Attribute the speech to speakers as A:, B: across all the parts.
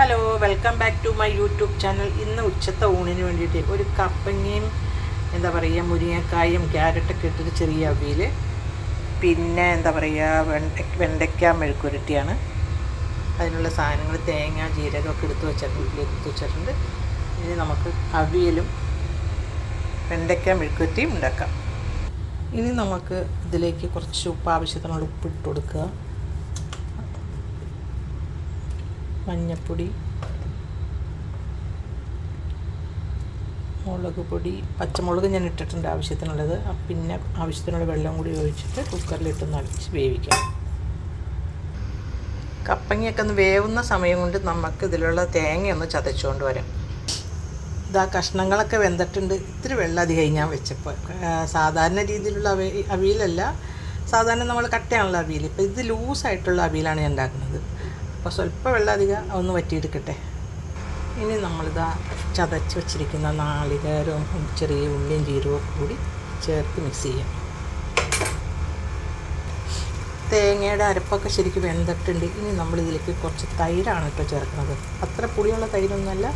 A: Hello welcome back to my YouTube channel ഇന്ന് ഉച്ചത്തെ ഊണിന് വേണ്ടിയിട്ട് ഒരു കപ്പങ്ങയും എന്താ പറയുക മുരിങ്ങക്കായും ക്യാരറ്റൊക്കെ ഇട്ടൊരു ചെറിയ അവിയിൽ പിന്നെ എന്താ പറയുക വെണ്ട വെണ്ടയ്ക്ക മെഴുക്കുരുട്ടിയാണ് അതിനുള്ള സാധനങ്ങൾ തേങ്ങ ജീരകമൊക്കെ എടുത്ത് വെച്ചിട്ടുണ്ട് എടുത്തു വെച്ചിട്ടുണ്ട്. ഇനി നമുക്ക് അവിയലും വെണ്ടയ്ക്ക മെഴുക്കുരുട്ടിയും ഉണ്ടാക്കാം. ഇനി നമുക്ക് ഇതിലേക്ക് കുറച്ച് ഉപ്പ് ആവശ്യത്തിനുള്ള ഉപ്പ് ഇട്ട് കൊടുക്കുക. മഞ്ഞൾപ്പൊടി മുളക് പൊടി പച്ചമുളക് ഞാൻ ഇട്ടിട്ടുണ്ട് ആവശ്യത്തിനുള്ളത്. പിന്നെ ആവശ്യത്തിനുള്ള വെള്ളം കൂടി ഒഴിച്ചിട്ട് കുക്കറിലിട്ടൊന്ന് അടിച്ച് വേവിക്കാം. കപ്പങ്ങയൊക്കെ ഒന്ന് വേവുന്ന സമയം കൊണ്ട് നമുക്ക് ഇതിലുള്ള തേങ്ങ ഒന്ന് ചതച്ചുകൊണ്ട് വരാം. ഇതാ കഷ്ണങ്ങളൊക്കെ വെന്തിട്ടുണ്ട്. ഇത്തിരി വെള്ളം അധികം ഞാൻ വെച്ചപ്പോൾ. സാധാരണ രീതിയിലുള്ള അവ സാധാരണ നമ്മൾ കട്ടയാണല്ലോ അവിയൽ. ഇപ്പോൾ ഇത് ലൂസായിട്ടുള്ള അവിയലാണ് ഞാൻ ഉണ്ടാക്കുന്നത്. അപ്പോൾ സ്വല്പം വെള്ളം അധികം ഒന്ന് വറ്റിയെടുക്കട്ടെ. ഇനി നമ്മളിതാ ചതച്ച് വെച്ചിരിക്കുന്ന നാളികേരവും ചെറിയ ഉള്ളിയും ജീരവും കൂടി ചേർത്ത് മിക്സ് ചെയ്യാം. തേങ്ങയുടെ അരപ്പൊക്കെ ശരിക്കും വെന്തിട്ടുണ്ട്. ഇനി നമ്മളിതിലേക്ക് കുറച്ച് തൈരാണ് കേട്ടോ ചേർക്കുന്നത്. അത്ര പുളിയുള്ള തൈരൊന്നുമല്ല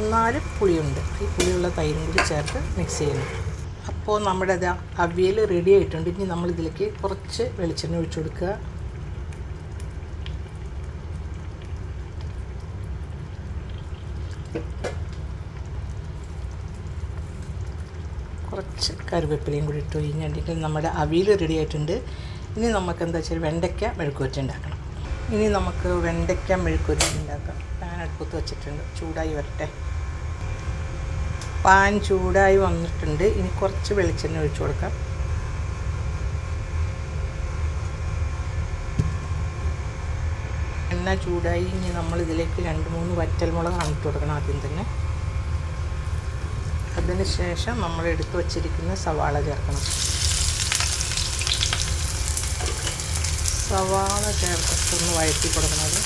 A: എന്നാലും പുളിയുണ്ട്. ഈ പുളിയുള്ള തൈരും കൂടി ചേർത്ത് മിക്സ് ചെയ്യണം. അപ്പോൾ നമ്മുടെ അവിയൽ റെഡി ആയിട്ടുണ്ട്. ഇനി നമ്മളിതിലേക്ക് കുറച്ച് വെളിച്ചെണ്ണ ഒഴിച്ചു കൊടുക്കുക. കുറച്ച് കറിവേപ്പിലയും കൂടി ഇട്ട് കഴിഞ്ഞിട്ടുണ്ടെങ്കിൽ നമ്മുടെ അവിയൽ റെഡി ആയിട്ടുണ്ട്. ഇനി നമുക്ക് എന്താ വെച്ചാൽ വെണ്ടയ്ക്ക മെഴുക്കുവരട്ടി ഉണ്ടാക്കണം. ഇനി നമുക്ക് വെണ്ടയ്ക്ക മെഴുക്കുവരട്ടി ഉണ്ടാക്കാം. പാൻ അടുപ്പത്ത് വെച്ചിട്ടുണ്ട്. ചൂടായി വരട്ടെ. പാൻ ചൂടായി വന്നിട്ടുണ്ട്. ഇനി കുറച്ച് വെളിച്ചെണ്ണ ഒഴിച്ചു കൊടുക്കാം. എണ്ണ ചൂടായി ഇനി നമ്മൾ ഇതിലേക്ക് രണ്ട് മൂന്ന് വറ്റൽമുളകാണ് ഇട്ട് കൊടുക്കണം ആദ്യം തന്നെ. അതിന് ശേഷം നമ്മൾ എടുത്തു വച്ചിരിക്കുന്ന സവാള ചേർക്കണം. സവാള ചേർത്തൊന്ന് വഴറ്റി കൊടുക്കുന്നത്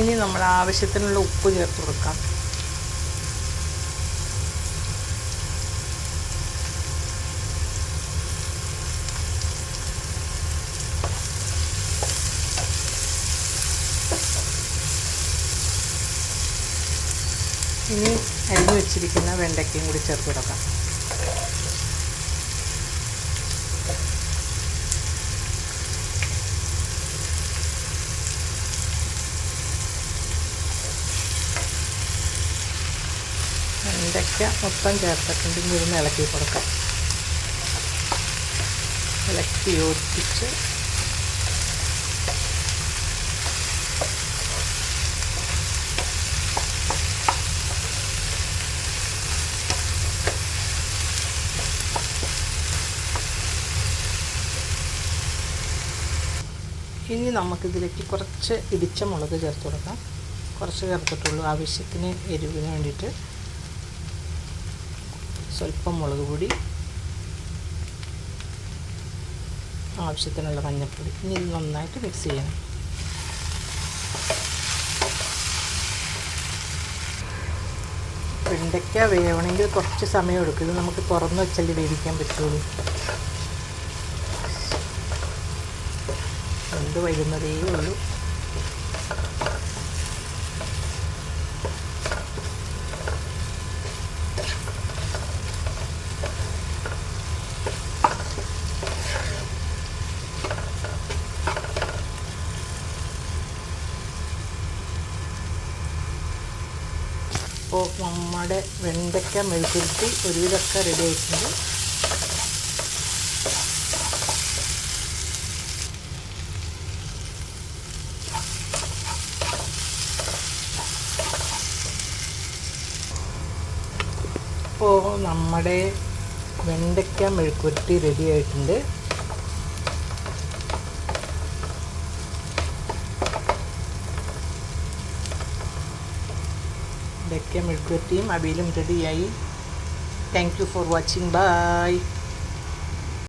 A: ഇനി നമ്മൾ ആവശ്യത്തിനുള്ള ഉപ്പ് ചേർത്ത് കൊടുക്കാം. ഇനി അരിഞ്ഞു വെച്ചിരിക്കുന്ന വെണ്ടയ്ക്കയും കൂടി ചേർത്ത് കൊടുക്കാം. വെണ്ടയ്ക്ക മൊത്തം ചേർത്തിട്ടുണ്ട്. ഇനി ഇരുന്ന് ഇളക്കി കൊടുക്കാം. ഇളക്കി യോജിപ്പിച്ച് ഇനി നമുക്കിതിലേക്ക് കുറച്ച് ഇടിച്ച മുളക് ചേർത്ത് കൊടുക്കാം. കുറച്ച് ചേർത്തിട്ടുള്ളൂ. ആവശ്യത്തിന് എരിവിന് വേണ്ടിയിട്ട്. സ്വല്പം മുളക് പൊടി ആവശ്യത്തിനുള്ള മഞ്ഞൾപ്പൊടി ഇനി ഇത് നന്നായിട്ട് മിക്സ് ചെയ്യണം. വെണ്ടയ്ക്ക വേവണമെങ്കിൽ കുറച്ച് സമയം എടുക്കും. ഇത് നമുക്ക് തുറന്ന് വെച്ചല്ലേ വേവിക്കാൻ പറ്റുള്ളൂ. എന്ത് വരുന്നതേ ഉള്ളൂ. അപ്പോൾ നമ്മുടെ വെണ്ടയ്ക്ക മെഴുകുരുട്ടി ഒരുവിധമൊക്കെ റെഡി ആയിട്ടുണ്ട്. അപ്പോൾ നമ്മുടെ വെണ്ടയ്ക്ക മെഴുക്കുരുട്ടി റെഡി ആയിട്ടുണ്ട്. വെണ്ടയ്ക്ക മെഴുക്കുരുട്ടിയും അവിയലും റെഡിയായി thank you for watching bye